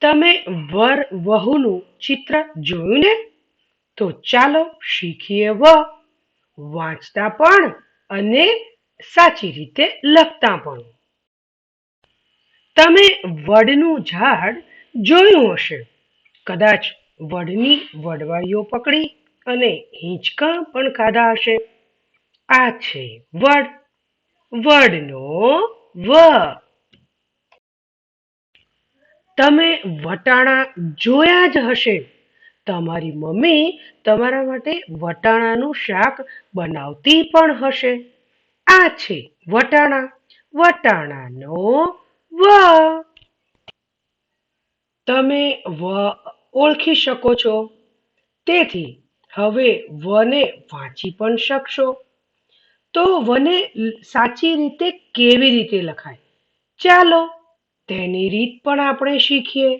તમે વર વહુનું ચિત્ર જોયું ને? તો ચાલો શીખીએ વ. વાંચતા પણ અને સાચી રીતે લખતા પણ. તમે વડનું ઝાડ જોયું હશે. કદાચ વડની વડવાઈઓ પકડી અને હિંચકા પણ ખાધા હશે. આ છે વડ. વડનો વ. તમે વટાણા જોયા જ હશે. તમારી મમ્મી તમારા માટે વટાણાનું શાક બનાવતી પણ હશે. આ છે વટાણા. વટાણાનો વ. તમે વ ઓળખી શકો છો. તેથી હવે વને વાંચી પણ શકશો. તો વને સાચી રીતે કેવી રીતે લખાય? ચાલો તેની રીત પણ આપણે શીખીએ.